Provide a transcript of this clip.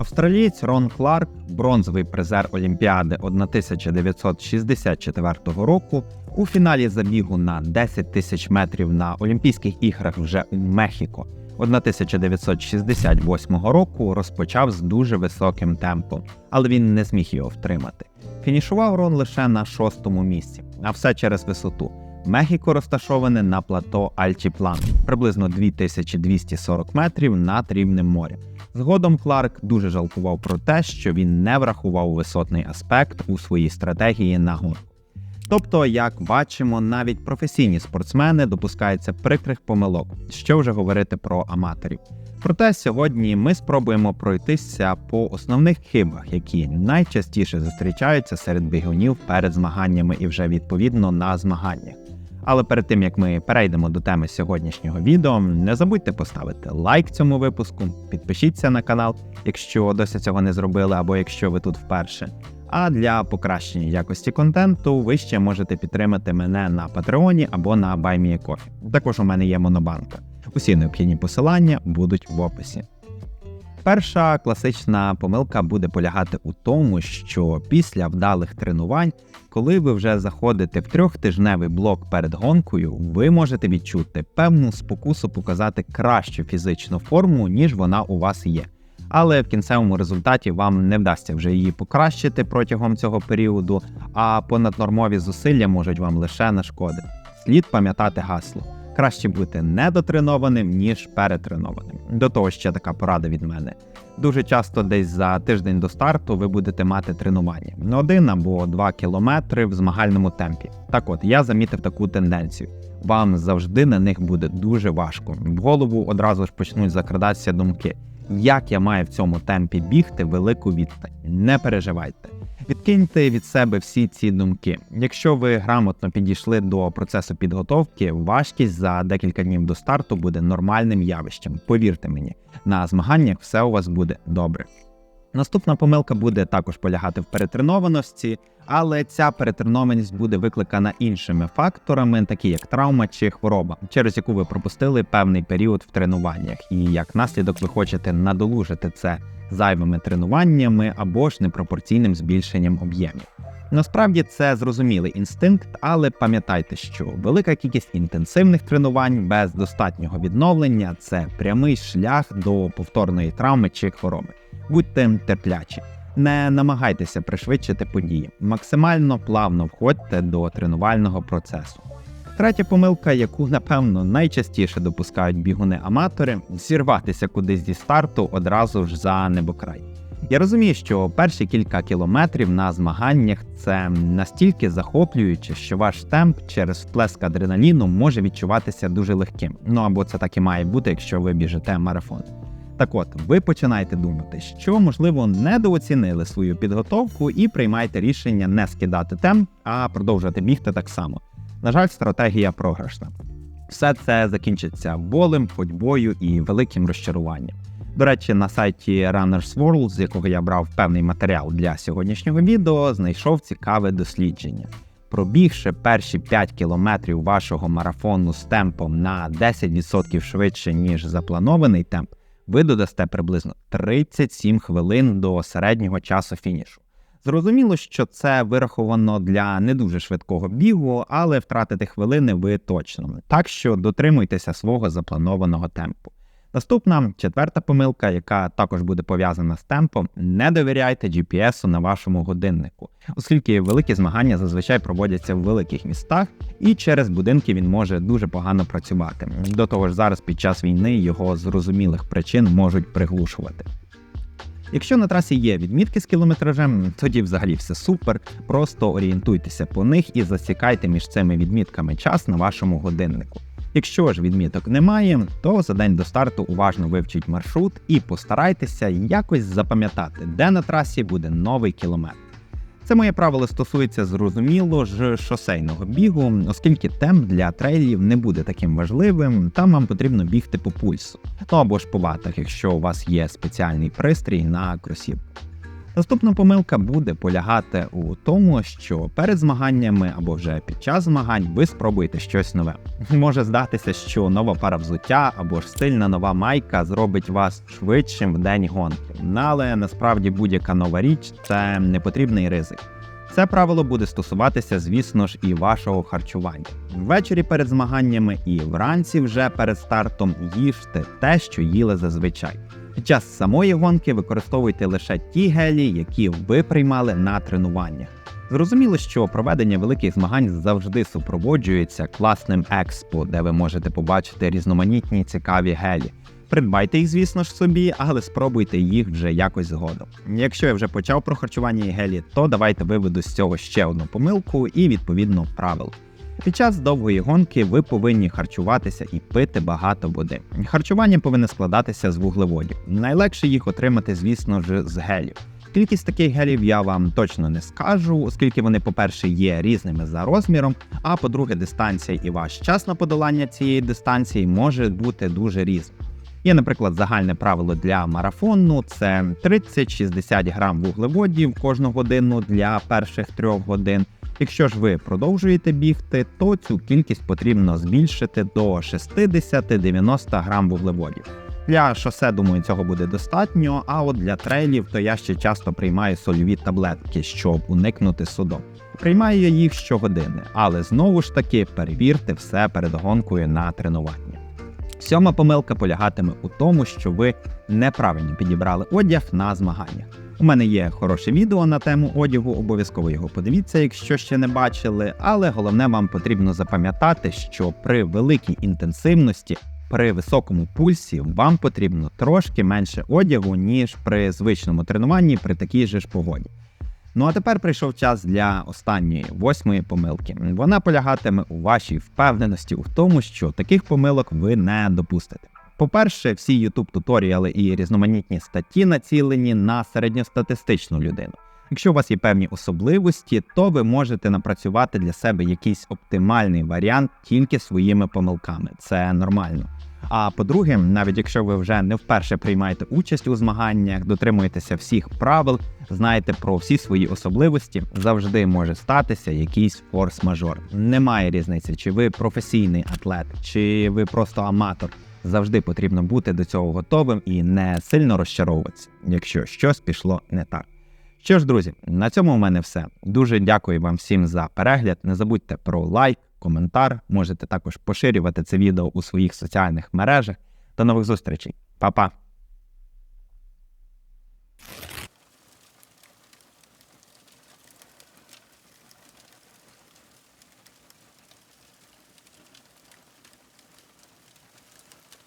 Австралієць Рон Кларк, бронзовий призер Олімпіади 1964 року, у фіналі забігу на 10 тисяч метрів на Олімпійських іграх вже у Мехіко 1968 року розпочав з дуже високим темпом, але він не зміг його втримати. Фінішував Рон лише на шостому місці, а все через висоту. Мехіко розташоване на плато Альтіплан, приблизно 2240 метрів над рівнем моря. Згодом Кларк дуже жалкував про те, що він не врахував висотний аспект у своїй стратегії на гонку. Тобто, як бачимо, навіть професійні спортсмени допускаються прикрих помилок, що вже говорити про аматорів. Проте сьогодні ми спробуємо пройтися по основних хибах, які найчастіше зустрічаються серед бігунів перед змаганнями і вже відповідно на змаганнях. Але перед тим як ми перейдемо до теми сьогоднішнього відео, не забудьте поставити лайк цьому випуску, підпишіться на канал, якщо досі цього не зробили, або якщо ви тут вперше. А для покращення якості контенту ви ще можете підтримати мене на Патреоні або на BuyMeACoffee. Також у мене є монобанка. Усі необхідні посилання будуть в описі. Перша класична помилка буде полягати у тому, що після вдалих тренувань, коли ви вже заходите в трьохтижневий блок перед гонкою, ви можете відчути певну спокусу показати кращу фізичну форму, ніж вона у вас є. Але в кінцевому результаті вам не вдасться вже її покращити протягом цього періоду, а понаднормові зусилля можуть вам лише нашкодити. Слід пам'ятати гасло краще бути недотренованим, ніж перетренованим. До того ще така порада від мене. Дуже часто десь за тиждень до старту ви будете мати тренування один або два кілометри в змагальному темпі. Так от я замітив таку тенденцію. Вам завжди на них буде дуже важко. В голову одразу ж почнуть закрадатися думки, як я маю в цьому темпі бігти велику відстань. Не переживайте. Відкиньте від себе всі ці думки. Якщо ви грамотно підійшли до процесу підготовки, важкість за декілька днів до старту буде нормальним явищем. Повірте мені, на змаганнях все у вас буде добре. Наступна помилка буде також полягати в перетренованості, але ця перетренованість буде викликана іншими факторами, такі як травма чи хвороба, через яку ви пропустили певний період в тренуваннях, і як наслідок ви хочете надолужити це зайвими тренуваннями або ж непропорційним збільшенням об'ємів. Насправді це зрозумілий інстинкт, але пам'ятайте, що велика кількість інтенсивних тренувань без достатнього відновлення це прямий шлях до повторної травми чи хвороби. Будьте терплячі, не намагайтеся пришвидшити події, максимально плавно входьте до тренувального процесу. Третя помилка, яку напевно найчастіше допускають бігуни-аматори, зірватися кудись зі старту одразу ж за небокрай. Я розумію, що перші кілька кілометрів на змаганнях це настільки захоплююче, що ваш темп через вплеск адреналіну може відчуватися дуже легким. Ну або це так і має бути, якщо ви біжите марафон. Так от, ви починаєте думати, що, можливо, недооцінили свою підготовку і приймаєте рішення не скидати темп, а продовжувати бігти так само. На жаль, стратегія програшна. Все це закінчиться болем, ходьбою і великим розчаруванням. До речі, на сайті Runners World, з якого я брав певний матеріал для сьогоднішнього відео, знайшов цікаве дослідження. Пробігши перші 5 кілометрів вашого марафону з темпом на 10% швидше, ніж запланований темп, ви додасте приблизно 37 хвилин до середнього часу фінішу. Зрозуміло, що це вираховано для не дуже швидкого бігу, але втратити хвилини ви точно. Так що дотримуйтеся свого запланованого темпу. Наступна четверта помилка, яка також буде пов'язана з темпом, не довіряйте GPS на вашому годиннику, оскільки великі змагання зазвичай проводяться в великих містах, і через будинки він може дуже погано працювати. До того ж, зараз під час війни його зрозумілих причин можуть приглушувати. Якщо на трасі є відмітки з кілометражем, тоді взагалі все супер. Просто орієнтуйтеся по них і засікайте між цими відмітками час на вашому годиннику. Якщо ж відміток немає, то за день до старту уважно вивчіть маршрут і постарайтеся якось запам'ятати, де на трасі буде новий кілометр. Це моє правило стосується зрозуміло ж шосейного бігу, оскільки темп для трейлів не буде таким важливим, там вам потрібно бігти по пульсу, ну або ж по ватах, якщо у вас є спеціальний пристрій на кросівку. Наступна помилка буде полягати у тому, що перед змаганнями або вже під час змагань ви спробуєте щось нове. Може здатися, що нова пара взуття або ж стильна нова майка зробить вас швидшим в день гонки. Але насправді будь-яка нова річ це непотрібний ризик. Це правило буде стосуватися, звісно ж, і вашого харчування. Ввечері перед змаганнями і вранці вже перед стартом їжте те, що їли зазвичай. Під час самої гонки використовуйте лише ті гелі, які ви приймали на тренуваннях. Зрозуміло, що проведення великих змагань завжди супроводжується класним експо, де ви можете побачити різноманітні цікаві гелі. Придбайте їх, звісно ж, собі, але спробуйте їх вже якось згодом. Якщо я вже почав про харчування і гелі, то давайте виведу з цього ще одну помилку і відповідно правил. Під час довгої гонки ви повинні харчуватися і пити багато води. Харчування повинне складатися з вуглеводів. Найлегше їх отримати, звісно ж, з гелів. Кількість таких гелів я вам точно не скажу, оскільки вони, по-перше, є різними за розміром, а по-друге, дистанція і ваш час на подолання цієї дистанції може бути дуже різним. Є, наприклад, загальне правило для марафону: це 30-60 грам вуглеводів кожну годину для перших трьох годин. Якщо ж ви продовжуєте бігти, то цю кількість потрібно збільшити до 60-90 грам вуглеводів. Для шосе, думаю, цього буде достатньо. А от для трейлів, то я ще часто приймаю сольові таблетки, щоб уникнути судом. Приймаю я їх щогодини, але знову ж таки перевірте все перед гонкою на тренування. Сьома помилка полягатиме у тому, що ви неправильно підібрали одяг на змаганнях. У мене є хороше відео на тему одягу, обов'язково його подивіться, якщо ще не бачили. Але головне вам потрібно запам'ятати, що при великій інтенсивності, при високому пульсі, вам потрібно трошки менше одягу, ніж при звичному тренуванні при такій же ж погоді. Ну а тепер прийшов час для останньої восьмої помилки. Вона полягатиме у вашій впевненості у тому, що таких помилок ви не допустите. По-перше, всі youtube туторіали і різноманітні статті націлені на середньостатистичну людину. Якщо у вас є певні особливості, то ви можете напрацювати для себе якийсь оптимальний варіант тільки своїми помилками. Це нормально. А по-друге, навіть якщо ви вже не вперше приймаєте участь у змаганнях, дотримуєтеся всіх правил, знаєте про всі свої особливості, завжди може статися якийсь форс-мажор. Немає різниці, чи ви професійний атлет, чи ви просто аматор. Завжди потрібно бути до цього готовим і не сильно розчаровуватися, якщо щось пішло не так. Що ж, друзі, на цьому у мене все. Дуже дякую вам всім за перегляд. Не забудьте про лайк, коментар. Можете також поширювати це відео у своїх соціальних мережах. До нових зустрічей, Па-па!